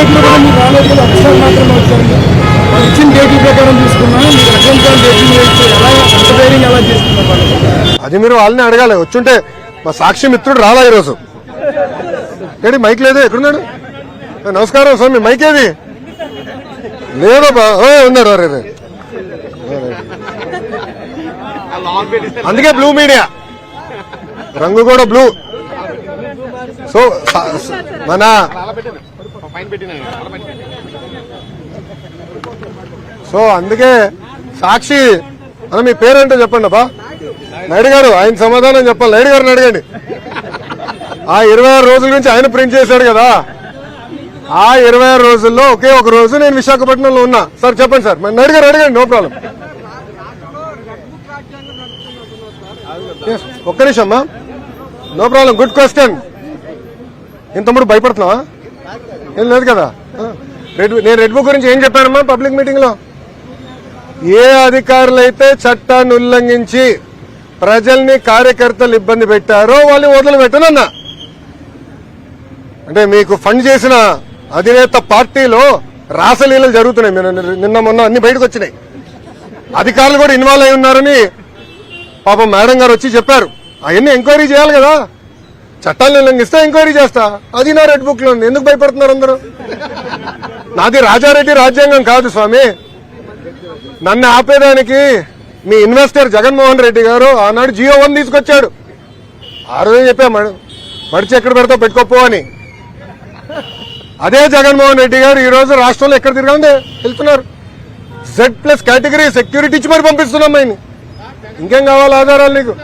ఇచ్చిన డేట్లో కూడా మీకు రాలేదు కదా ఒకసారి మాత్రమే వచ్చారు వాళ్ళు ఇచ్చిన డేట్ల ప్రకారం తీసుకున్నా మీరు అసెంబ్లీ డేట్లు ఎలా అంత ఎలా చేస్తున్నారు అది మీరు వాళ్ళని అడగాలి. వచ్చుంటే మా సాక్షి మిత్రుడు రాలా ఈరోజు. ఏంటి మైక్ లేదు? ఎక్కడున్నాడు? ఏ, నమస్కారం స్వామి మైక్ ఏది? లేదబ్బా ఉన్నారు అరే అందుకే బ్లూ మీడియా. రంగు కూడా బ్లూ. సో మన సో అందుకే సాక్షి అన్న మీ పేరేంటో చెప్పండి అబ్బా. నాయుడు గారు ఆయన సమాధానం చెప్పాలి. నాయుడు గారిని అడగండి. ఆ ఇరవై ఆరు రోజుల నుంచి ఆయన ప్రింట్ చేశాడు కదా. ఆ ఇరవై ఆరు రోజుల్లో ఒకే ఒక రోజు నేను విశాఖపట్నంలో ఉన్నా. సార్ చెప్పండి సార్. మరి నాయుడు గారు అడగండి నో ప్రాబ్లం. ఒక్క నిమిషం అమ్మా. No problem. Good question. ఇంత తమ్ముడు భయపడుతున్నావా? ఏం లేదు కదా రెడ్ నేను రెడ్ బుక్ గురించి ఏం చెప్పానమ్మా పబ్లిక్ మీటింగ్లో ఏ అధికారులైతే చట్టాన్ని ఉల్లంఘించి ప్రజల్ని కార్యకర్తలు ఇబ్బంది పెట్టారో వాళ్ళని వదిలిపెట్టనన్నా అంటే మీకు ఫండ్ చేసిన అధినేత పార్టీలో రాసలీలలు జరుగుతున్నాయి. మీరు నిన్న మొన్న అన్ని బయటకు వచ్చినాయి. అధికారులు కూడా ఇన్వాల్వ్ అయి ఉన్నారని పాపం మేడం గారు వచ్చి చెప్పారు. అవన్నీ ఎంక్వైరీ చేయాలి కదా? చట్టాలను ఉల్లంఘిస్తే ఎంక్వైరీ చేస్తా. అది నా రెడ్ బుక్లో ఉంది. ఎందుకు భయపడుతున్నారు అందరూ? నాది రాజారెడ్డి రాజ్యాంగం కాదు స్వామి. నన్ను ఆపేదానికి మీ ఇన్వెస్టర్ జగన్మోహన్ రెడ్డి గారు ఆనాడు జియో వన్ తీసుకొచ్చాడు. ఆ రోజే చెప్పా మడిచి ఎక్కడ పెడతావు? పెట్టుకోపో అని. అదే జగన్మోహన్ రెడ్డి గారు ఈ రోజు రాష్ట్రంలో ఎక్కడ తిరగండి వెళ్తున్నారు. జెడ్ ప్లస్ కేటగిరీ సెక్యూరిటీ ఇచ్చి మరి పంపిస్తున్నాం ఇంకేం కావాలి? ఆధారాలు నీకు.